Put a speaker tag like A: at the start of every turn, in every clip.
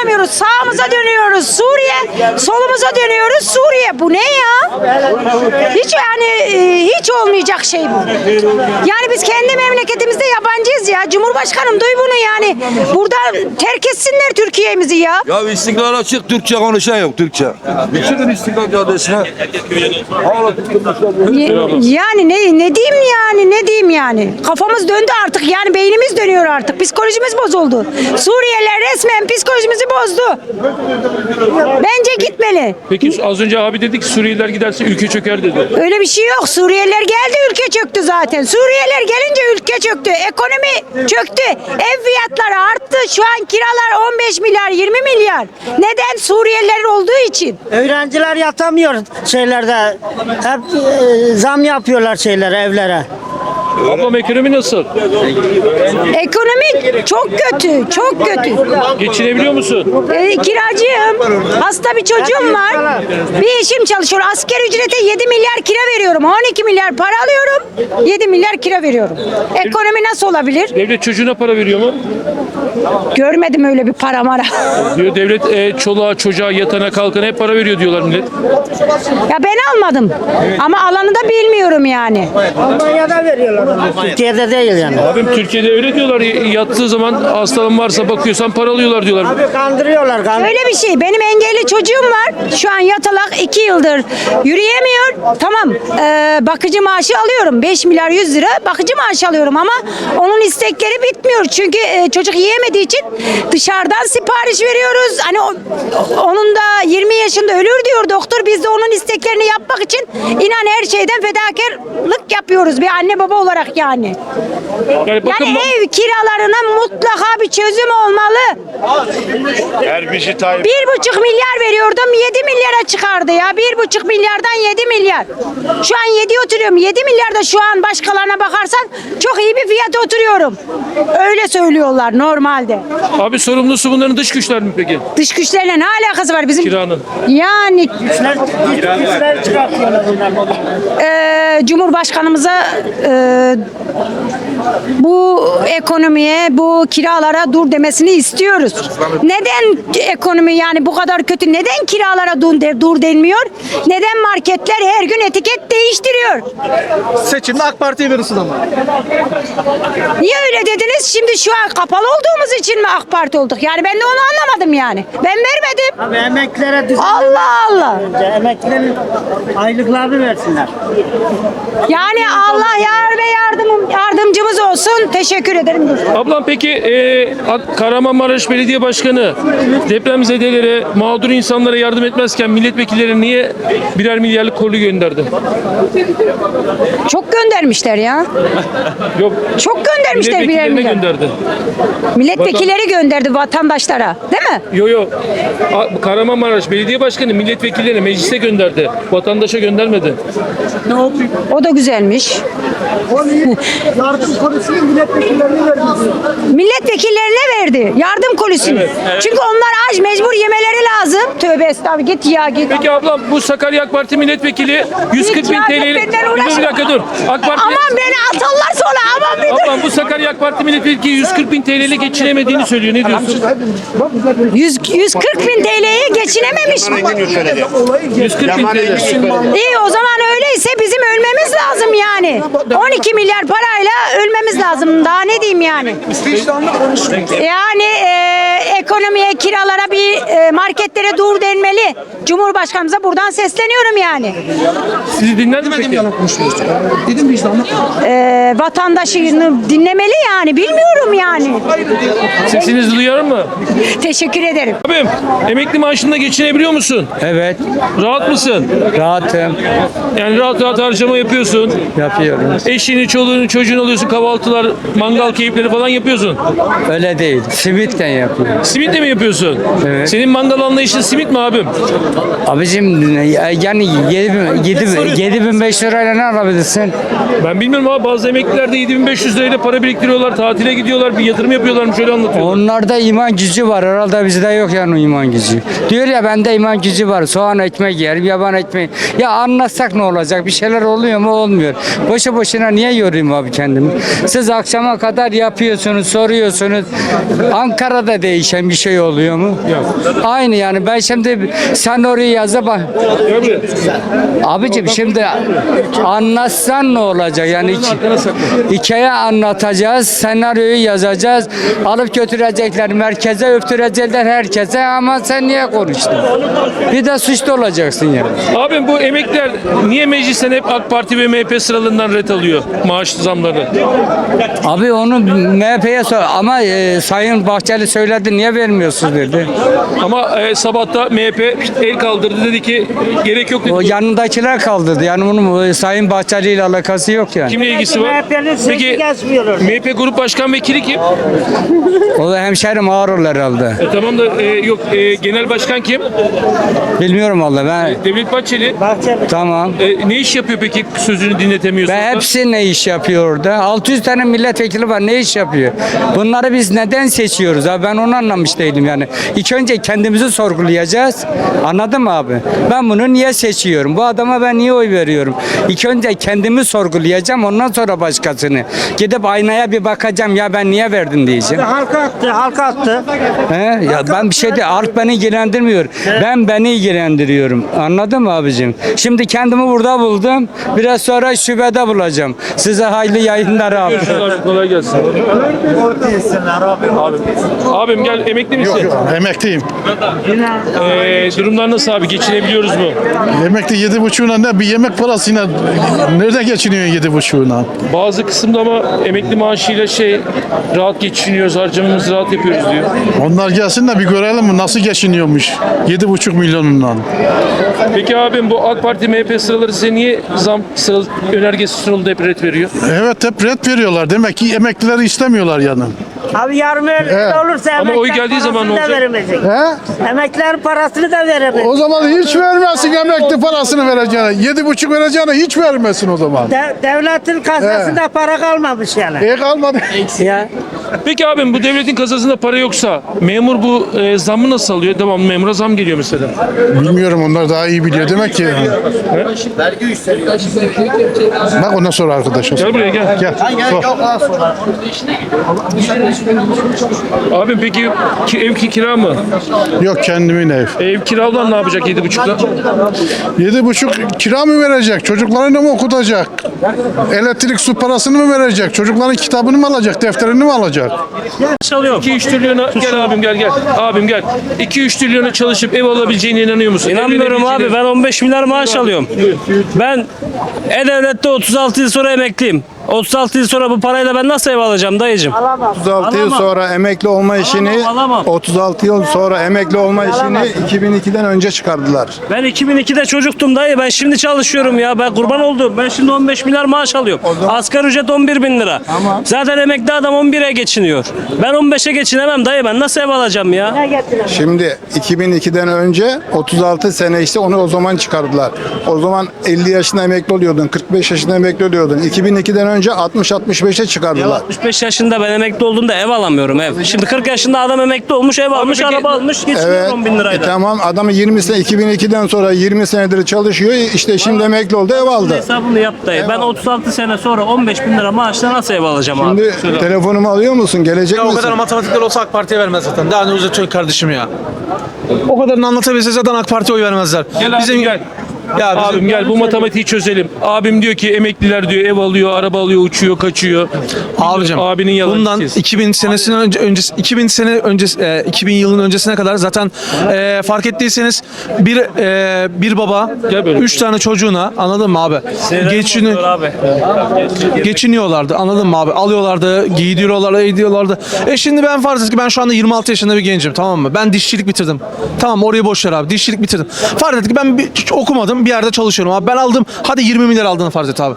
A: dönemiyoruz. Sağımıza dönüyoruz Suriye, solumuza dönüyoruz Suriye. Bu ne ya? Hiç yani e, hiç olmayacak şey bu. Yani biz kendi memleketimizde yabancıyız ya. Cumhurbaşkanım duy bunu yani. Buradan terk etsinler Türkiye'mizi ya.
B: Ya istiklal açık Türkçe konuşan yok Türkçe. Çıkın istiklal caddesine.
A: Yani ne ne diyeyim yani ne diyeyim yani kafamız döndü artık yani beynimiz dönüyor artık psikolojimiz bozuldu. Suriyeliler resmen psikolojimizi bozdu. Bence gitmeli.
C: Peki az önce abi dedi ki Suriyeliler giderse ülke çöker dedi.
A: Öyle bir şey yok. Suriyeliler geldi ülke çöktü zaten. Suriyeliler gelince ülke çöktü. Ekonomi çöktü. Ev fiyatları arttı. Şu an kiralar 15 milyar 20 milyar. Neden? Suriyeliler olduğu için.
D: Öğrenciler yatamıyor şeylerde. Hep e, zam yapıyorlar şeylere, evlere.
C: Ablam ekonomi nasıl?
A: Ekonomi çok kötü. Çok kötü.
C: Geçinebiliyor musun?
A: E, kiracıyım. Hasta bir çocuğum var. Bir eşim çalışıyor. Asgari ücrete 7 milyar kira veriyorum. 12 milyar para alıyorum. 7 milyar kira veriyorum. Ekonomi nasıl olabilir?
C: Devlet çocuğuna para veriyor mu?
A: Görmedim öyle bir para mara.
C: Diyor devlet e, çoluğa çocuğa yatana kalkana hep para veriyor diyorlar millet.
A: ya ben almadım. Ama alanı da bilmiyorum yani.
D: Almanya'da veriyorlar. Türkiye'de değil yani.
C: Abim Türkiye'de öyle diyorlar yattığı zaman hastalığın varsa bakıyorsan para alıyorlar diyorlar.
D: Abi kandırıyorlar. kand-
A: Öyle bir şey. Benim engelli çocuğum var. Şu an yatalak 2 yıldır yürüyemiyor. Tamam. Ee, bakıcı maaşı alıyorum. 5 milyar 100 lira bakıcı maaşı alıyorum ama onun istekleri bitmiyor. Çünkü e, çocuk yiyemediği için dışarıdan sipariş veriyoruz. Hani o- onun da 20 yaşında ölür diyor doktor. Biz de onun isteklerini yapmak için inan her şeyden fedakarlık yapıyoruz bir anne baba olarak yani.
C: Yani bakın
A: Yani ev kiralarına mutlaka bir çözüm olmalı.
E: Bir şey Tayyip.
A: Bir buçuk milyar veriyordum 7 milyara çıkardı ya. Bir buçuk milyardan 7 milyar. Şu an 7 oturuyorum. 7 milyar da şu an başkalarına bakarsan çok iyi bir fiyata oturuyorum. Öyle söylüyorlar normalde.
C: abi sorumlusu bunların dış güçler mi peki?
A: Dış güçlerle ne alakası var bizim?
C: Kiranın.
A: Yani
D: Güçler çıkartıyorlar bunlar.
A: e, Cumhurbaşkanımıza e, bu ekonomiye, bu kiralara dur demesini istiyoruz. Neden ekonomi yani bu kadar kötü? Neden kiralara dur, dur denmiyor? Neden marketler her gün etiket değiştiriyor?
F: Seçimde AK Parti'ye verirsin ama.
A: Niye öyle dediniz? Şimdi şu an kapalı olduğumuz için mi AK Parti olduk? Yani ben de onu anlamadım yani. Ben vermedim.
D: Abi emeklilere düzen
A: Allah Allah.
D: önce emeklilerin aylıklarını versinler.
A: Yani Allah yar ve yardımım, yardımcımız olsun. Teşekkür ederim.
C: Ablam peki e, Kahramanmaraş Belediye Başkanı depremzedelere, mağdur insanlara yardım etmezken milletvekilleri niye birer milyarlık kolu gönderdi?
A: Çok göndermişler ya.
C: Yok.
A: Çok göndermişler birer
C: Milletvekillerine
A: milyar.
C: gönderdi.
A: Milletvekilleri gönderdi vatandaşlara. Değil mi?
C: Yo yo. A- Kahramanmaraş Belediye Başkanı milletvekillerine meclise gönderdi. Vatandaşa göndermedi.
A: O da güzelmiş.
F: Yardım polisinin milletvekillerine verdi.
A: Milletvekillerine verdi yardım kolisini. Çünkü onlar aç mecbur yemeleri lazım. Tövbe estağfurullah git ya git.
C: Peki ablam bu Sakarya AK Parti milletvekili 140 bin TL... Dur bir dakika dur. AK Parti...
A: Aman beni atarlar sonra aman bir dur.
C: Ablam bu Sakarya AK Parti milletvekili 140 bin TL ile geçinemediğini söylüyor. Ne diyorsun?
A: 100, 140 bin TL'yi geçinememiş mi?
C: 140 bin TL.
A: İyi o zaman öyleyse bizim ölmemiz lazım yani. 12 milyar parayla ölmemiz lazım. Daha ne diyeyim yani? Yani e, ekonomiye, kiralara bir e, marketlere dur denmeli. Cumhurbaşkanımıza buradan sesleniyorum yani.
C: Sizi dinler mi peki?
F: Dedim vicdanlı.
A: E, vatandaşını dinlemeli yani. Bilmiyorum yani.
C: Sesinizi duyar mı?
A: Teşekkür ederim.
C: Abim emekli maaşında geçinebiliyor musun?
G: Evet,
C: Rahat mısın?
G: rahatım.
C: Yani rahat rahat harcama yapıyorsun.
G: Yapıyorum.
C: Eşini, çoluğunu, çocuğunu alıyorsun. Kahvaltılar, mangal keyifleri falan yapıyorsun.
G: Öyle değil. Simitten yapıyorum.
C: Simit mi yapıyorsun?
G: Evet.
C: Senin mangal anlayışın simit mi abim?
G: Abicim yani 7500 lirayla ne alabilirsin?
C: Ben bilmiyorum ama bazı emekliler de 7500 lirayla para biriktiriyorlar, tatile gidiyorlar, bir yatırım yapıyorlarmış öyle anlatıyorlar.
G: Onlarda iman gücü var. Herhalde bizde yok yani iman gücü. Diyor ya bende iman gücü var. Soğan ekmek yerim, yaban ekmeği. Ya anlatsak ne olacak? Bir şeyler oluyor mu? Olmuyor. Boşu boşuna niye yorayım abi kendimi? Siz akşama kadar yapıyorsunuz, soruyorsunuz. Ankara'da değişen bir şey oluyor mu? Aynı yani. Ben şimdi sen oraya yazı bak. Abicim şimdi anlatsan ne olacak? Yani iki, hikaye anlatacağız, senaryoyu yazacağız, alıp götürecekler, merkeze öptürecekler herkese ama sen niye konuştun? Bir de suçlu olacaksın yani.
C: Abim bu emekliler niye meclisten hep AK Parti ve MHP sıralarından ret alıyor maaş zamlarını?
G: Abi onu MHP'ye sor ama e, Sayın Bahçeli söyledi niye vermiyorsunuz dedi.
C: Ama e, sabahta MHP el kaldırdı dedi ki gerek yok dedi.
G: O yanındakiler kaldırdı. Yani bunun e, Sayın Bahçeli ile alakası yok yani.
C: Kimle ilgisi var?
D: MHP'nin sesi
C: Peki
D: geçmiyor orada.
C: MHP Grup Başkan Vekili kim?
G: O da hemşerim Ağrılı herhalde.
C: E, tamam da e, yok e, Genel Başkan kim?
G: Bilmiyorum valla ben.
C: Devlet Bahçeli.
D: Bahçeli.
G: Tamam.
C: E, ne iş yapıyor peki sözünü dinletemiyorsun?
G: Ve hepsi ne iş yapıyor orada? 600 tane milletvekili var ne iş yapıyor? Bunları biz neden seçiyoruz abi? Ben onu anlamış değilim yani. İlk önce kendimizi sorgulayacağız. Anladın mı abi? Ben bunu niye seçiyorum? Bu adama ben niye oy veriyorum? İlk önce kendimi sorgulayacağım ondan sonra başkasını. Gidip aynaya bir bakacağım ya ben niye verdim diyeceğim.
D: Halka attı, halka attı.
G: He? Ya ben bir şey de halk beni ilgilendirmiyor. Ben beni ilgilendiriyorum. Anladın mı abicim? Şimdi kendimi burada buldum. Biraz sonra şubede bulacağım. Size hayırlı yayınlar abi.
C: Görüşürüz abi kolay gelsin. Abim, abim gel emekli misin?
E: Emekliyim.
C: Ee, durumlar nasıl abi? Geçinebiliyoruz mu?
E: Emekli yedi buçuğuna ne bir yemek parasıyla nerede geçiniyorsun yedi buçuğuna?
C: Bazı kısımda ama emekli maaşıyla şey rahat geçiniyoruz, harcamamızı rahat yapıyoruz diyor.
E: Onlar gelsin de bir görelim mi nasıl geçiniyormuş yedi buçuk milyonundan.
C: Peki abim bu AK Parti MHP sıraları size niye zam sıra önergesi sunuldu hep ret veriyor?
E: Evet hep red veriyorlar. Demek ki emeklileri istemiyorlar yani.
D: Abi yarın öyle olursa
C: Ama oy geldiği zaman ne
D: parasını da
C: olacak?
D: veremeyecek.
E: He?
D: Emeklilerin parasını da veremeyecek.
E: O zaman hiç vermesin emekli parasını vereceğine. Yedi buçuk vereceğine hiç vermesin o zaman.
D: De- devletin kasasında para kalmamış yani.
E: E kalmadı.
D: Ya.
C: Peki abim bu devletin kasasında para yoksa memur bu e, zammı nasıl alıyor? Devamlı memura zam geliyor mesela.
E: Bilmiyorum onlar daha iyi biliyor. Demek ki. Bak ondan sonra arkadaşım.
C: Gel buraya gel.
E: Gel. Sor.
C: Abim peki ki, ev ki kira mı?
E: Yok kendimin ev.
C: Ev kiradan ne yapacak yedi buçukla?
E: Yedi buçuk kira mı verecek? Çocuklarını mı okutacak? Elektrik su parasını mı verecek? Çocukların kitabını mı alacak? Defterini mi alacak?
C: Çalıyorum. 2-3 trilyona gel abim gel gel. Abim gel. 2-3 trilyona çalışıp ev alabileceğine inanıyor musun?
H: İnanmıyorum abi ben 15 milyar maaş alıyorum. Ben E-Devlet'te 36 yıl sonra emekliyim. 36 yıl sonra bu parayla ben nasıl ev alacağım dayıcım?
I: 36 yıl
H: Alamam.
I: sonra emekli olma işini
H: alamam.
I: 36 yıl sonra emekli olma işini 2002'den önce çıkardılar.
H: Ben 2002'de çocuktum dayı ben şimdi çalışıyorum ya ben kurban oldum. Ben şimdi 15 milyar maaş alıyorum. Asgari ücret 11 bin lira. Zaten emekli adam 11'e geçiniyor. Ben 15'e geçinemem dayı ben nasıl ev alacağım ya?
I: Şimdi 2002'den önce 36 sene işte onu o zaman çıkardılar. O zaman 50 yaşında emekli oluyordun, 45 yaşında emekli oluyordun. 2002'den önce 60-65'e çıkardılar.
H: 65 yaşında ben emekli olduğumda ev alamıyorum ev. Şimdi 40 yaşında adam emekli olmuş ev almış
C: peki-
H: araba almış geçiniyor
I: Evet.
H: 10 bin
I: E
H: lirayla.
I: tamam adamı 20 sene 2002'den sonra 20 senedir çalışıyor. İşte şimdi emekli oldu ev aldı.
H: Hesabını yap dayı. Ben 36 sene sonra 15 bin lira maaşla nasıl ev alacağım abi?
I: Şimdi telefonumu alıyor musun? Gelecek
F: Ya o
I: misin?
F: kadar matematikler olsa AK Parti'ye vermez zaten. Daha ne uzatıyor kardeşim ya. O kadarını anlatabilse zaten AK Parti'ye oy vermezler.
C: Gel abim gel.
F: Ya bizim-
C: Abim gel bu matematiği çözelim. Abim diyor ki emekliler diyor ev alıyor, araba alıyor, uçuyor, kaçıyor.
F: Abicim
C: abinin yalan
F: bundan 2000 senesinden önce öncesi 2000 sene öncesi e, 2000 yılın öncesine kadar zaten e, fark ettiyseniz bir e, bir baba
C: Gel böyle.
F: üç tane çocuğuna anladın mı abi? Geçini geçiniyorlardı anladın mı abi? Alıyorlardı, giydiriyorlardı, ediyorlardı. E şimdi ben farz et ki ben şu anda 26 yaşında bir gencim tamam mı? Ben dişçilik bitirdim. Tamam orayı boş ver abi. Dişçilik bitirdim. Farz et ki ben bir, hiç okumadım bir yerde çalışıyorum abi. Ben aldım hadi 20 milyar aldığını farz et abi.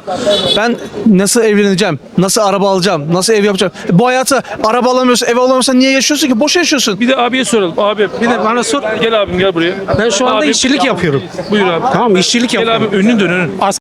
F: Ben nasıl evleneceğim? Nasıl araba alacağım? Nasıl ev yapacağım? E, bu hayatı araba alamıyorsun, ev alamıyorsan niye yaşıyorsun ki? Boş yaşıyorsun.
C: Bir de abiye soralım. Abi bir de bana sor. Gel abim gel buraya.
J: Ben şu anda
C: Abi-
J: işçilik yapıyorum.
C: Buyur abi.
J: Tamam işçilik
C: Gel
J: yapıyorum.
C: abi önünü dön önün.